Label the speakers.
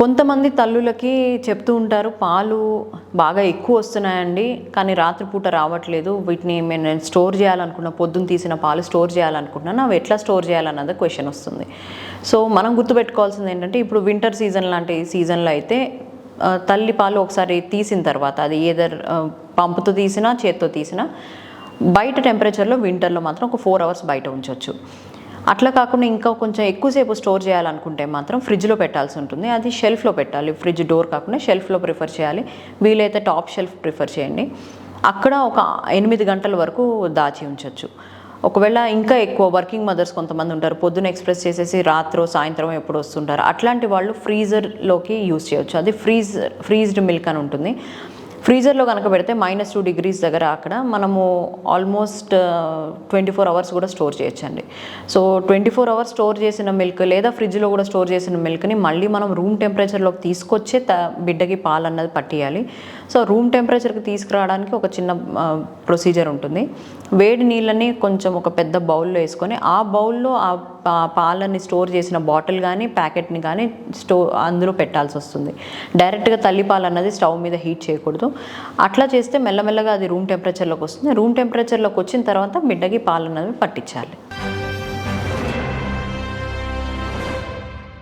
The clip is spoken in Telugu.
Speaker 1: కొంతమంది తల్లులకి చెప్తూ ఉంటారు పాలు బాగా ఎక్కువ వస్తున్నాయండి కానీ రాత్రిపూట రావట్లేదు. వీటిని నేను స్టోర్ చేయాలనుకున్నా పొద్దున్న తీసిన పాలు స్టోర్ చేయాలనుకుంటున్నాను అవి ఎట్లా స్టోర్ చేయాలన్నది క్వశ్చన్ వస్తుంది. సో మనం గుర్తుపెట్టుకోవాల్సింది ఏంటంటే ఇప్పుడు వింటర్ సీజన్ లాంటి సీజన్లో అయితే తల్లి పాలు ఒకసారి తీసిన తర్వాత అది ఏదర్ పంపుతో తీసినా చేత్తో తీసినా బయట టెంపరేచర్లో వింటర్లో మాత్రం ఒక ఫోర్ అవర్స్ బయట ఉంచవచ్చు అట్లా కాకుండా ఇంకా కొంచెం ఎక్కువసేపు స్టోర్ చేయాలనుకుంటే మాత్రం ఫ్రిడ్జ్లో పెట్టాల్సి ఉంటుంది. అది షెల్ఫ్లో పెట్టాలి. ఫ్రిడ్జ్ డోర్ కాకుండా షెల్ఫ్లో ప్రిఫర్ చేయాలి. వీలైతే టాప్ షెల్ఫ్ ప్రిఫర్ చేయండి. అక్కడ ఒక ఎనిమిది గంటల వరకు దాచి ఉంచవచ్చు ఒకవేళ ఇంకా ఎక్కువ వర్కింగ్ మదర్స్ కొంతమంది ఉంటారు. పొద్దున ఎక్స్ప్రెస్ చేసేసి రాత్రో సాయంత్రం ఎప్పుడు వస్తుంటారు. అట్లాంటి వాళ్ళు ఫ్రీజర్లోకి యూస్ చేయొచ్చు. అది ఫ్రీజ్ ఫ్రీజ్డ్ మిల్క్ అని ఉంటుంది. ఫ్రీజర్లో కనుక పెడితే మైనస్ టూ డిగ్రీస్ దగ్గర అక్కడ మనము ఆల్మోస్ట్ ట్వంటీ ఫోర్ అవర్స్ కూడా స్టోర్ చేయొచ్చండి. So twenty four hours store చేసిన మిల్క్ లేదా ఫ్రిడ్జ్లో కూడా స్టోర్ చేసిన మిల్క్ని మళ్ళీ మనం రూమ్ టెంపరేచర్లోకి తీసుకొచ్చే త బిడ్డకి పాలు అన్నది పట్టియాలి. సో రూమ్ టెంపరేచర్కి తీసుకురావడానికి ఒక చిన్న ప్రొసీజర్ ఉంటుంది. వేడి నీళ్ళని కొంచెం ఒక పెద్ద బౌల్లో వేసుకొని ఆ బౌల్లో ఆ పాలని స్టోర్ చేసిన బాటిల్ కానీ ప్యాకెట్ని కానీ స్టో అందులో పెట్టాల్సి వస్తుంది. డైరెక్ట్గా తల్లిపాలు అన్నది స్టవ్ మీద హీట్ చేయకూడదు. అట్లా చేస్తే మెల్లమెల్లగా అది రూమ్ టెంపరేచర్లోకి వస్తుంది. రూమ్ టెంపరేచర్లోకి వచ్చిన తర్వాత బిడ్డకి పాలు పట్టించాలి.